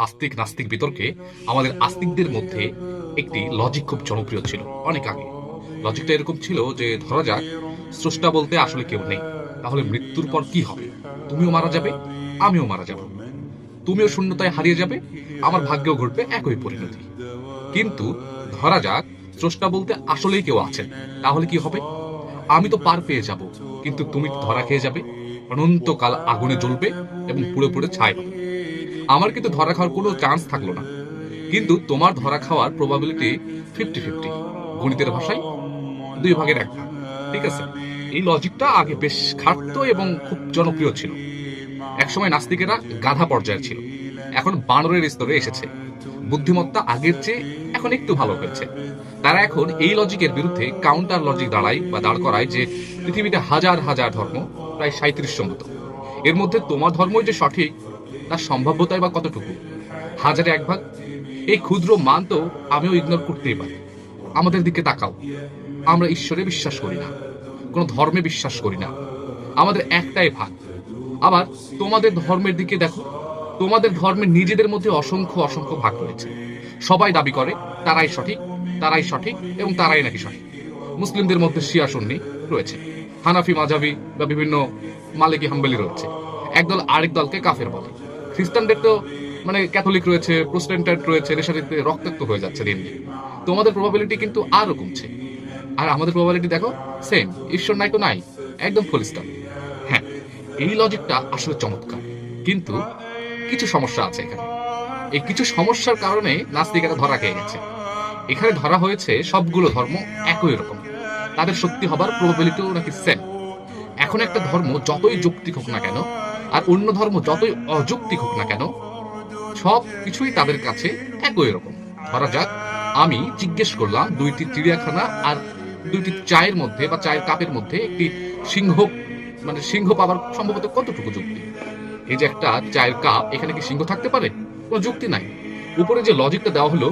আস্তিক নাস্তিক বিতর্কে আমাদের আস্তিকদের মধ্যে একটি লজিক খুব জনপ্রিয় ছিল, অনেক আগে। লজিকটা এরকম ছিল যে, ধরা যাক, স্রষ্টা বলতে আসলে কেউ নেই, তাহলে মৃত্যুর পর কি হবে? তুমিও মারা যাবে, আমিও মারা যাব। তুমিও শূন্যতায় হারিয়ে যাবে, আমার ভাগ্যেও ঘটবে একই পরিণতি। কিন্তু, ধরা যাক, স্রষ্টা বলতে আসলেই কেউ আছেন, তাহলে কি হবে? আমি তো পার পেয়ে যাব, কিন্তু তুমি ধরা খেয়ে যাবে, অনন্তকাল আগুনে জ্বলবে এবং পুড়ে ছাই হবে। আমার কিন্তু ধরা খাওয়ার কোনো চান্স থাকল না। কিন্তু তোমার ধরা খাওয়ার প্রবাবিলিটি ফিফটি ফিফটি গণিতের ভাষায় দুই ভাগের এক ভাগ, ঠিক আছে? এই লজিকটা আগে বেশ খাটতো এবং খুব জনপ্রিয় ছিল। একসময় নাস্তিকেরা গাধা পর্যায়ে ছিল। এখন বানরের স্তরে এসেছে। বুদ্ধিমত্তা আগের চেয়ে এখন একটু ভালো হয়েছে। তারা এখন এই লজিকের বিরুদ্ধে কাউন্টার লজিক দাঁড়ায় বা দাঁড় করায় যে পৃথিবীতে হাজার হাজার ধর্ম, প্রায় সাঁত্রিশশো মতো। এর মধ্যে তোমার ধর্মই যে সঠিক তার সম্ভাব্যতাই বা কতটুকু? হাজারে এক ভাগ? এই ক্ষুদ্র মান তো আমিও ইগনোর করতেই পারি। আমাদের দিকে তাকাও। আমরা ঈশ্বরে বিশ্বাস করি না। কোনো ধর্মে বিশ্বাস করি না। আমাদের একটাই ভাগ। আবার তোমাদের ধর্মের দিকে দেখো। তোমাদের ধর্মের নিজেদের মধ্যে অসংখ্য অসংখ্য ভাগ রয়েছে। সবাই দাবি করে, তারাই সঠিক তারাই সঠিক এবং তারাই নাকি সঠিক। মুসলিমদের মধ্যে শিয়া সুন্নি রয়েছে। হানাফি, মাঝাবি বা বিভিন্ন মালিকি, হাম্বেলি রয়েছে। একদল আরেক দলকে কাফের বলে। খ্রিস্টানদের তো মানে ক্যাথলিক রয়েছে প্রোস্টেন্টান্ট রয়েছে রেশারিতে রক্তাক্ত হয়ে যাচ্ছে দিন দিন। তোমাদের প্রবাবিলিটি কিন্তু আরও কমছে। আর আমাদের প্রবাবিলিটি দেখো সেম ঈশ্বর নাই তো নাই, একদম ফুল স্টপ হ্যাঁ এই লজিকটা আসলে চমৎকার। কিন্তু কিছু সমস্যা আছে এখানে। এই কিছু সমস্যার কারণে নাস্তিকেরা ধরা খেয়ে গেছে। এখানে ধরা হয়েছে সবগুলো ধর্ম একই রকম। তাদের সত্যি হবার প্রবাবিলিটিও নাকি সেম এখন একটা ধর্ম যতই যৌক্তিক হোক না কেন আর অন্য ধর্ম যতই অযৌক্তিক হোক না কেন, সব কিছুই তাদের কাছে একই রকম। ধরা যাক, আমি জিজ্ঞেস করলাম দুইটি চিড়িয়াখানা আর দুইটি চায়ের মধ্যে বা চায়ের কাপের মধ্যে একটি সিংহ মানে সিংহ পাবার সম্ভবত কতটুকু যুক্তি? এই যে একটা চায়ের কাপ, এখানে কি সিংহ থাকতে পারে? কোনো যুক্তি নাই। উপরে যে লজিকটা দেওয়া হলো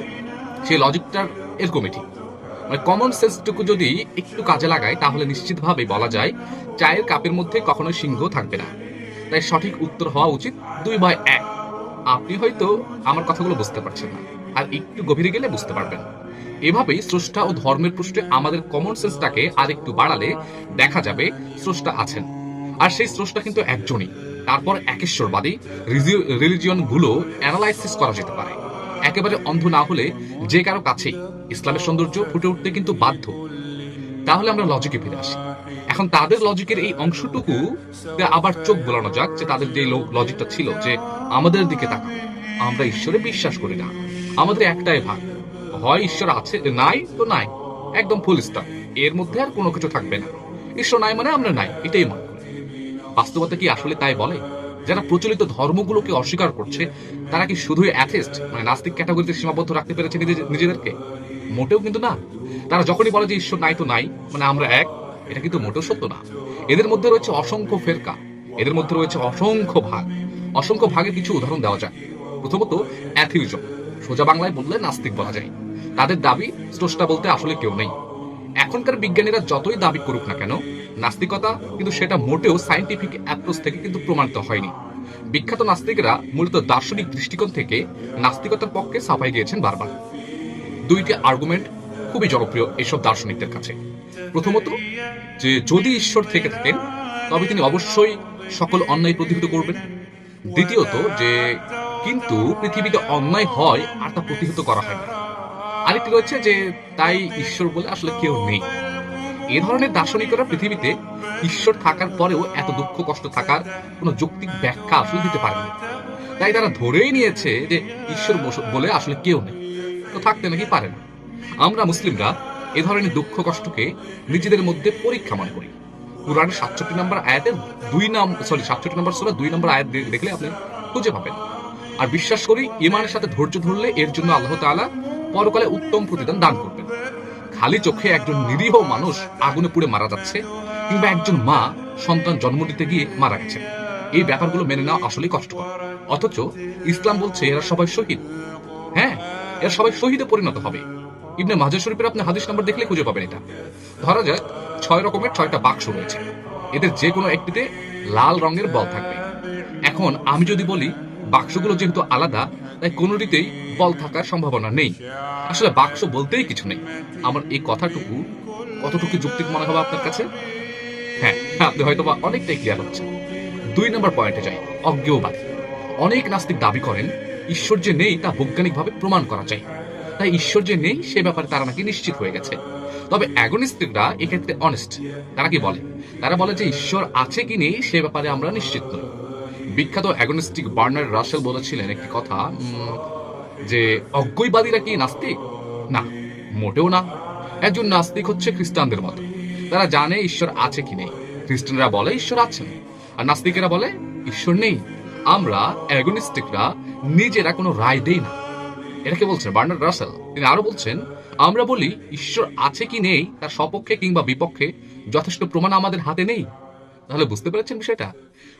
সেই লজিকটার এরকমই ঠিক। মানে কমন সেন্সটুকু যদি একটু কাজে লাগায়, তাহলে নিশ্চিতভাবে বলা যায়, চায়ের কাপের মধ্যে কখনোই সিংহ থাকবে না। তাই সঠিক উত্তর হওয়া উচিত দুই বাই এক। আপনি হয়তো আমার কথাগুলো বুঝতে পারছেন না, আর একটু গভীরে গেলে বুঝতে পারবেন। এভাবেই স্রষ্টা ও ধর্মের পৃষ্ঠে আমাদের কমন সেন্সটাকে আর একটু বাড়ালে দেখা যাবে স্রষ্টা আছেন। আর সেই স্রষ্টা কিন্তু একজনই। তারপর একেশ্বরবাদী রিলিজিয়নগুলো অ্যানালাইসিস করা যেতে পারে। একেবারে অন্ধ না হলে যে কারও কাছেই ইসলামের সৌন্দর্য ফুটে উঠতে কিন্তু বাধ্য। তাহলে আমরা লজিকে ফিরে আসি। এখন তাদের লজিকের এই অংশটুকু আবার চোখ বোলানো যাক যে তাদের যে লজিকটা ছিল যে আমাদের দিকে তাকাও, আমরা ঈশ্বরে বিশ্বাস করি না। আমাদের একটাই ভাগ। হয় ঈশ্বর আছে নাই তো নাই। একদম ফুল এর মধ্যে আর কোনো কিছু থাকবে না। ঈশ্বর নাই মানে আমরা নাই, এটাই মনে বাস্তবতা কি আসলে তাই বলে? যারা প্রচলিত ধর্মগুলোকে অস্বীকার করছে, তারা কি শুধুই অ্যাথিস্ট মানে নাস্তিক ক্যাটাগরিতে সীমাবদ্ধ রাখতে পেরেছে নিজে- নিজেদেরকে? মোটেও কিন্তু না। তারা যখনই বলে যে ঈশ্বর নাই তো নাই মানে আমরা এক এটা কিন্তু মোটেও সত্য না। এদের মধ্যে রয়েছে অসংখ্য ফেরকা। এদের মধ্যে রয়েছে অসংখ্য ভাগ। অসংখ্য ভাগের কিছু উদাহরণ দেওয়া যায় প্রথমত অ্যাথিউজম সোজা বাংলায় বললে নাস্তিক বলা যায়। তাদের দাবি, স্রষ্টা বলতে আসলে কেউ নেই। এখনকার বিজ্ঞানীরা যতই দাবি করুক না কেন, নাস্তিকতা কিন্তু সেটা মোটেও সাইন্টিফিক অ্যাপ্রোচ থেকে কিন্তু প্রমাণিত হয়নি। বিখ্যাত নাস্তিকরা মূলত দার্শনিক দৃষ্টিকোণ থেকে নাস্তিকতার পক্ষে সাফাই গিয়েছেন বারবার। দুইটি আর্গুমেন্ট খুবই জনপ্রিয় এসব দার্শনিকদের কাছে। প্রথমত, যে যদি ঈশ্বর থেকে থাকেন, তবে তিনি অবশ্যই সকল অন্যায় প্রতিহত করবেন। দ্বিতীয়ত, যে কিন্তু পৃথিবীতে অন্যায় হয়, আর তা প্রতিহত করা হয় না। আরেকটি রয়েছে যে, তাই ঈশ্বর বলে আসলে কেউ নেই। এ ধরনের দার্শনিকরা পৃথিবীতে ঈশ্বর থাকার পরেও এত দুঃখ, কষ্ট থাকার কোনো যৌক্তিক ব্যাখ্যা আসলে দিতে পারেনি তাই তারা ধরেই নিয়েছে যে, ঈশ্বর বলে আসলে কেউ নেই। তো থাকতে নাকি পারে না। আমরা মুসলিমরা এ ধরনের দুঃখ কষ্টকে নিজেদের মধ্যে পরীক্ষা মনে করি। কোরআন সাতষট্টি নম্বর আয়াতের দুই নাম সরি সাতষট্টি নম্বর সুরা দুই নম্বর আয়াত দেখলে আপনি খুঁজে পাবেন। আর বিশ্বাস করি ইমানের সাথে ধৈর্য ধরলে এর জন্য আল্লাহ তাআলা পরকালে উত্তম প্রতিদান দান করবেন। খালি চোখে একজন নিরীহ মানুষ আগুনে পুড়ে মারা যাচ্ছে কিংবা একজন মা সন্তান জন্ম দিতে গিয়ে মারা গেছে। এই ব্যাপারগুলো মেনে নেওয়া আসলেই কষ্টকর। অথচ ইসলাম বলছে, এরা সবাই শহীদ। হ্যাঁ এরা সবাই শহীদে পরিণত হবে। ইবনে মাজার শরীফের আপনি হাদিস নাম্বার দেখলে খুঁজে পাবেন এটা। ধরা যাক, ছয় রকমের ছয়টা বাক্স রয়েছে। এদের যে কোনো একটিতে লাল রঙের বল থাকবে। এখন আমি যদি বলি, বাক্সগুলো যেহেতু আলাদা, তাই কোনোটিতেই বল থাকার সম্ভাবনা নেই। আসলে বাক্স বলতেই কিছু নেই। আমার এই কথাটুকু কতটুকু যুক্তিক মনে হবে আপনার কাছে? হ্যাঁ আপনি হয়তো বা অনেকটাই ক্লিয়ার হচ্ছে দুই নম্বর পয়েন্টে যাই অজ্ঞেয়বাদী অনেক নাস্তিক দাবি করেন, ঈশ্বর যে নেই তা বৈজ্ঞানিকভাবে প্রমাণ করা যায়। তাই ঈশ্বর যে নেই, সে ব্যাপারে তারা নাকি নিশ্চিত হয়ে গেছে। তবে অ্যাগনিস্টিকরা এক্ষেত্রে অনেস্ট তারা কি বলে? তারা বলে যে ঈশ্বর আছে কি নেই, সে ব্যাপারে আমরা নিশ্চিত নই। বিখ্যাত অ্যাগনিস্টিক বার্নার্ড রাসেল বলেছিলেন একটি কথা যে অজ্ঞইবাদীরা কি নাস্তিক? না, মোটেও না। একজন নাস্তিক হচ্ছে খ্রিস্টানদের মতো। তারা জানে ঈশ্বর আছে কি নেই। খ্রিস্টানরা বলে ঈশ্বর আছেন। আর নাস্তিকেরা বলে, ঈশ্বর নেই। আমরা অ্যাগনিস্টিকরা নিজেরা কোনো রায় দেই না। এটাকে বলছেন? Bernard Russell. তিনি আরও বলছেন, আমরা বলি, ঈশ্বর আছে কি নেই, তার সপক্ষে কিংবা বিপক্ষে যথেষ্ট প্রমাণ আমাদের হাতে নেই। তাহলে বুঝতে পেরেছেন বিষয়টা?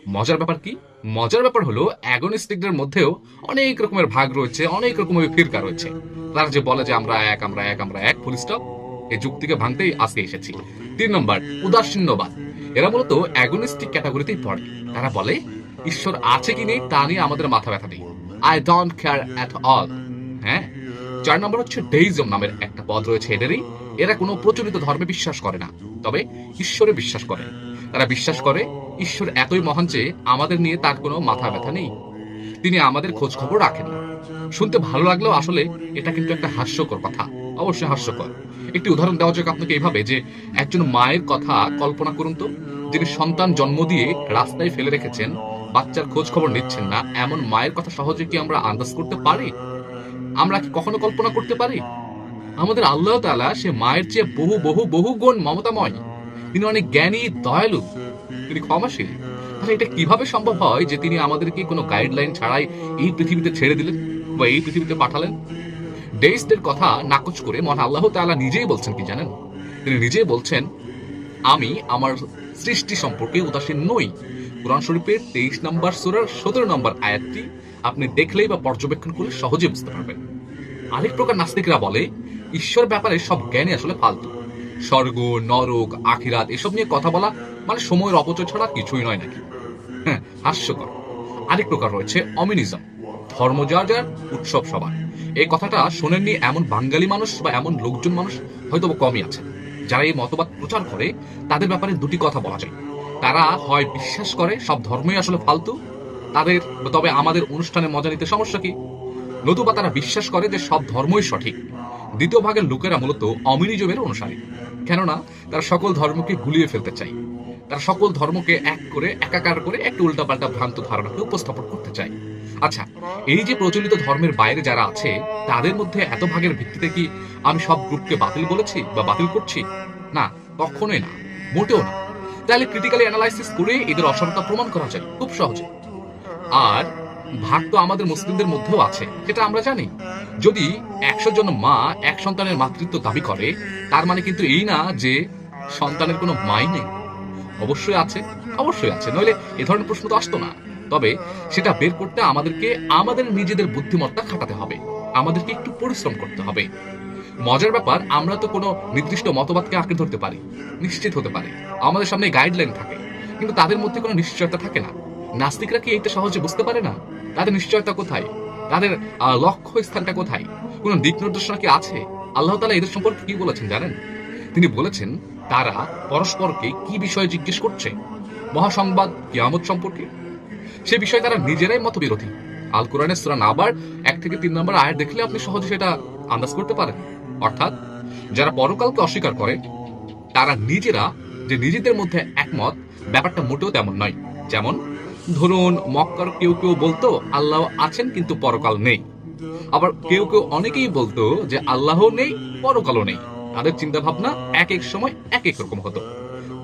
মজার ব্যাপার কি? মজার ব্যাপার হলো, অ্যাগনিস্টিকদের মধ্যেও অনেক রকমের ভাগ রয়েছে, অনেক রকমের ফিরকা রয়েছে। তারা যে বলে যে, আমরা এক আমরা এক আমরা এক ফুল স্টপ এই যুক্তিকে ভাঙতেই আজকে এসেছি। তিন নম্বর উদাসীন্যবাদ এরা মূলত অ্যাগনিস্টিক ক্যাটাগরিতেই পড়ে। তারা বলে, ঈশ্বর আছে কি নেই, তা নিয়ে আমাদের মাথা ব্যথা নেই। I don't care at all হ্যাঁ? চার নম্বর হচ্ছে ডেইজম নামের একটা পদ রয়েছে এদেরই। এরা কোনো প্রচলিত ধর্মে বিশ্বাস করে না। তবে ঈশ্বরে বিশ্বাস করে। তারা বিশ্বাস করে, ঈশ্বর এতই মহান যে আমাদের নিয়ে তার কোনো মাথা ব্যথা নেই। তিনি আমাদের খোঁজ খবর রাখেন না। শুনতে ভালো লাগলেও আসলে এটা কিন্তু একটা হাস্যকর কথা। অবশ্যই হাস্যকর। একটি উদাহরণ দেওয়া যাক আপনাকে এইভাবে যে, একজন মায়ের কথা কল্পনা করুন তো। যিনি সন্তান জন্ম দিয়ে রাস্তায় ফেলে রেখেছেন, বাচ্চার খোঁজ খবর নিচ্ছেন না, এমন মায়ের কথা সহজে কি আমরা আন্দাজ করতে পারি? আমরা কি কখনো কল্পনা করতে পারি? আমাদের আল্লাহ তাআলা সে মায়ের চেয়ে বহু বহু বহু গুণ মমতাময়। তিনি অনেক জ্ঞানী, দয়ালু। তিনি ক্ষমাশীল। তাহলে এটা কীভাবে সম্ভব হয় যে তিনি আমাদেরকে কোনো গাইডলাইন ছাড়াই এই পৃথিবীতে ছেড়ে দিলেন বা এই পৃথিবীতে পাঠালেন? ডেইসদের কথা নাকচ করে মহান আল্লাহ তাআলা নিজেই বলছেন কি জানেন? তিনি নিজেই বলছেন, আমি আমার সৃষ্টি সম্পর্কে উদাসীন নই। কোরআন শরীফের তেইশ নম্বর সুরার সতেরো নম্বর আয়াতটি আপনি দেখলেই বা পর্যবেক্ষণ করলে সহজে বুঝতে পারবেন। আরেক প্রকার নাস্তিকরা বলে, ঈশ্বর ব্যাপারে সব জ্ঞানই আসলে ফালতু। স্বর্গ, নরক, আখিরাত, এসব নিয়ে কথা বলা মানে সময়ের অপচয় ছাড়া কিছুই নয় নাকি? হ্যাঁ হাস্যকর। আরেক প্রকার রয়েছে অমিনিজম। ধর্ম যার যার, উৎসব সবার। এই কথাটা শোনেননি এমন বাঙালি মানুষ বা এমন লোকজন মানুষ হয়তো কমই আছে যারা এই মতবাদ প্রচার করে, তাদের ব্যাপারে দুটি কথা বলা যায়। তারা হয় বিশ্বাস করে সব ধর্মই আসলে ফালতু তাদের, তবে আমাদের অনুষ্ঠানে মজা নিতে সমস্যা কি? নতুবা তারা বিশ্বাস করে যে সব ধর্মই সঠিক। দ্বিতীয় ভাগের লোকেরা মূলত অমিনিজমের অনুসারী। কেননা, তারা সকল ধর্মকে গুলিয়ে ফেলতে চায়। তারা সকল ধর্মকে এক করে, একাকার করে একটা উল্টাপাল্টা ভ্রান্ত ধারণাকে উপস্থাপন করতে চায়। আচ্ছা এই যে প্রচলিত ধর্মের বাইরে যারা আছে, তাদের মধ্যে এত ভাগের ভিত্তিতে কি আমি সব গ্রুপকে বাতিল বলেছি বা বাতিল করছি? না, কখনোই না, মোটেও না। তাহলে ক্রিটিক্যালি অ্যানালাইসিস করে এদের অসারতা প্রমাণ করা যায় খুব সহজে। আর ভাগ তো আমাদের মুসলিমদের মধ্যেও আছে, সেটা আমরা জানি। যদি একশো জন মা এক সন্তানের মাতৃত্ব দাবি করে, তার মানে কিন্তু এই না যে সন্তানের কোনো মাই নেই। অবশ্যই আছে অবশ্যই আছে, নইলে এ ধরনের প্রশ্ন তো আসতো না। তবে সেটা বের করতে আমাদেরকে, আমাদের নিজেদের বুদ্ধিমত্তা খাটাতে হবে। আমাদেরকে একটু পরিশ্রম করতে হবে। মজার ব্যাপার, আমরা তো কোনো নির্দিষ্ট মতবাদকে আঁকড়ে ধরতে পারি, নিশ্চিত হতে পারি। আমাদের সামনে গাইডলাইন থাকে, কিন্তু তাদের মধ্যে কোনো নিশ্চয়তা থাকে না। নাস্তিকরা কি এইটা সহজে বুঝতে পারে না? তাদের নিশ্চয়তা কোথায়? তাদের লক্ষ্য স্থানটা কোথায়? কোন দিক নির্দেশনা কি আছে? আল্লাহ তালা এদের সম্পর্কে কি বলেছেন জানেন? তিনি বলেছেন, তারা পরস্পরকে কি বিষয়ে জিজ্ঞেস করছে? মহাসংবাদ কিয়ামত সম্পর্কে? সে বিষয়ে তারা নিজেরাই মতবিরোধী। আল কোরআনের সুরা আবার এক থেকে তিন নম্বর আয়াত দেখলে আপনি সহজে সেটা আন্দাজ করতে পারেন। অর্থাৎ, যারা পরকালকে অস্বীকার করে, তারা নিজেরা যে নিজেদের মধ্যে একমত, ব্যাপারটা মোটেও তেমন নয়। যেমন ধরুন, মক্কার কেউ কেউ বলতো, আল্লাহ আছেন কিন্তু পরকাল নেই। আবার কেউ কেউ অনেকেই বলতো যে আল্লাহ নেই, পরকালও নেই। তাদের চিন্তা ভাবনা এক এক সময় এক এক রকম হতো।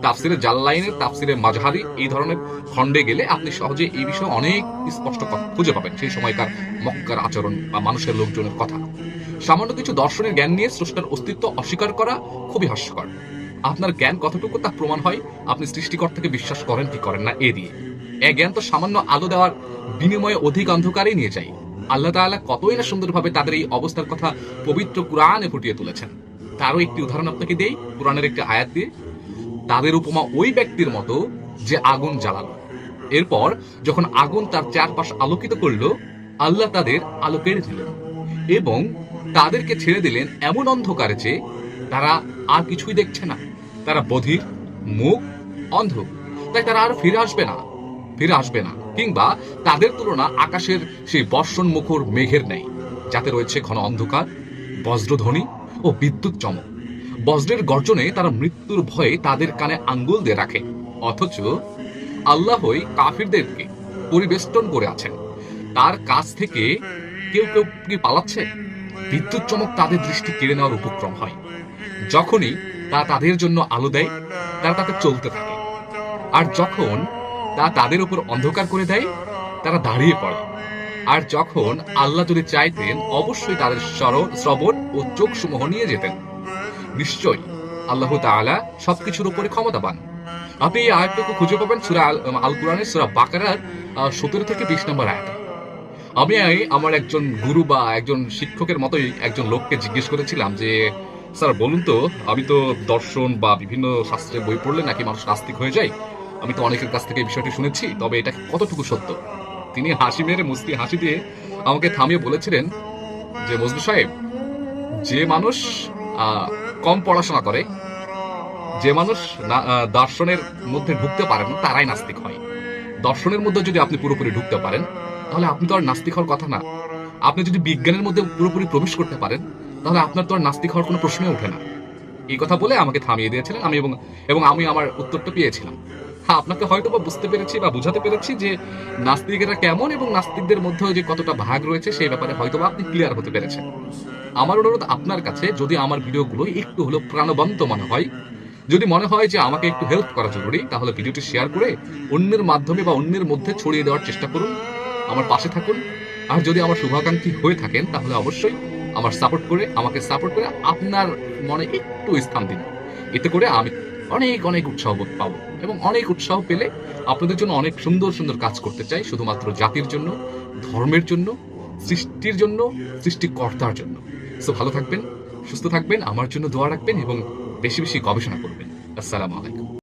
তাফসিরে জাল্লাইনের, তাফসিরে মাঝহারি এই ধরনের খণ্ডে গেলে আপনি সহজে এই বিষয়ে অনেক স্পষ্ট খুঁজে পাবেন সেই সময়কার মক্কার আচরণ বা মানুষের লোকজনের কথা। সামান্য কিছু দর্শনের জ্ঞান নিয়ে স্রষ্টার অস্তিত্ব অস্বীকার করা খুবই হাস্যকর। আপনার জ্ঞান কতটুকু তা প্রমাণ হয়? আপনি সৃষ্টিকর্তাকে বিশ্বাস করেন কি করেন না, এ দিয়ে। এ জ্ঞান তো সামান্য আলো দেওয়ার বিনিময়ে অধিক অন্ধকারেই নিয়ে যায়। আল্লাহ তাআলা কতই না সুন্দরভাবে তাদের এই অবস্থার কথা পবিত্র কোরআনে ফুটিয়ে তুলেছেন। তারও একটি উদাহরণ আপনাকে দেই, কোরআনের একটি আয়াত দিয়ে। তাদের উপমা ওই ব্যক্তির মতো যে আগুন জ্বালালো। এরপর যখন আগুন তার চারপাশ আলোকিত করল, আল্লাহ তাদের আলো কেড়ে দিলেন এবং তাদেরকে ছেড়ে দিলেন এমন অন্ধকারে যে তারা আর কিছুই দেখছে না। তারা বধির, মুখ, অন্ধ। তাই তারা আর ফিরে আসবে না। ফিরে আসবে না, কিংবা তাদের তুলনা আকাশের সেই বর্ষণ মুখর মেঘের নেই, যাতে রয়েছে ঘন অন্ধকার, বজ্রধ্বনি ও বিদ্যুৎ চমক। বজ্রের গর্জনে তারা মৃত্যুর ভয়ে তাদের কানে আঙ্গুল দিয়ে রাখে, অথচ আল্লাহই কাফিরদেরকে পরিবেষ্টন করে আছেন। তার কাছ থেকে কেউ কেউ কি পালাচ্ছে? বিদ্যুৎ চমক তাদের দৃষ্টি কেড়ে নেওয়ার উপক্রম হয়। যখনই তা তাদের জন্য আলো দেয়, তারা তাতে চলতে থাকে। আর যখন তা তাদের উপর অন্ধকার করে দেয়, তারা দাঁড়িয়ে পড়ে। আর যখন আল্লাহ যদি চাইতেন, অবশ্যই তাদের শ্রবণ ও চোখ সমূহ নিয়ে যেতেন। নিশ্চয়ই আল্লাহ তাআলা সবকিছুর উপরে ক্ষমতাবান। আপনি এই আয়াতটুকু খুঁজে পাবেন সুরা আল কোরআনের সুরা বাকারার সতেরো থেকে বিশ নম্বর আয়াত। আমি আমার একজন গুরু বা একজন শিক্ষকের মতোই একজন লোককে জিজ্ঞেস করেছিলাম যে, স্যার, বলুন তো, আমি তো দর্শন বা বিভিন্ন শাস্ত্রের বই পড়লে নাকি মানুষ নাস্তিক হয়ে যায়? আমি তো অনেকের কাছ থেকে এই বিষয়টি শুনেছি, তবে এটা কতটুকু সত্য? তিনি হাসি মেরে মুস্তি হাসি দিয়ে আমাকে থামিয়ে বলেছিলেন যে, মজনু সাহেব, যে মানুষ কম পড়াশোনা করে, যে মানুষ দর্শনের মধ্যে ঢুকতে পারেন না, তারাই নাস্তিক হয়। দর্শনের মধ্যে যদি আপনি পুরোপুরি ঢুকতে পারেন, তাহলে আপনি তো আর নাস্তিক হওয়ার কথা না। আপনি যদি বিজ্ঞানের মধ্যে পুরোপুরি প্রবেশ করতে পারেন, তাহলে আপনার তো আর নাস্তিক হওয়ার কোনো প্রশ্নই ওঠে না। এই কথা বলে আমাকে থামিয়ে দিয়েছিলেন আমি এবং এবং আমি আমার উত্তরটা পেয়েছিলাম। হ্যাঁ আপনাকে হয়তো বা বুঝতে পেরেছি বা বুঝাতে পেরেছি যে নাস্তিকেরা কেমন এবং নাস্তিকদের মধ্যে যে কতটা ভাগ রয়েছে, সেই ব্যাপারে হয়তো বা আপনি ক্লিয়ার হতে পেরেছেন। আমার অনুরোধ আপনার কাছে, যদি আমার ভিডিওগুলো একটু হলেও প্রাণবন্ত মনে হয়, যদি মনে হয় যে আমাকে একটু হেল্প করা জরুরি, তাহলে ভিডিওটি শেয়ার করে অন্যের মাধ্যমে বা অন্যের মধ্যে ছড়িয়ে দেওয়ার চেষ্টা করুন, আমার পাশে থাকুন। আর যদি আমার শুভাকাঙ্ক্ষী হয়ে থাকেন, তাহলে অবশ্যই আমার সাপোর্ট করে, আমাকে সাপোর্ট করে আপনার মনে একটু স্থান দিন। এতে করে আমি অনেক অনেক উৎসাহ পাবো এবং অনেক উৎসাহ পেলে আপনাদের জন্য অনেক সুন্দর সুন্দর কাজ করতে চাই, শুধুমাত্র জাতির জন্য, ধর্মের জন্য, সৃষ্টির জন্য, সৃষ্টিকর্তার জন্য। সো ভালো থাকবেন, সুস্থ থাকবেন, আমার জন্য দোয়া রাখবেন এবং বেশি বেশি গবেষণা করবেন। আসসালামু আলাইকুম।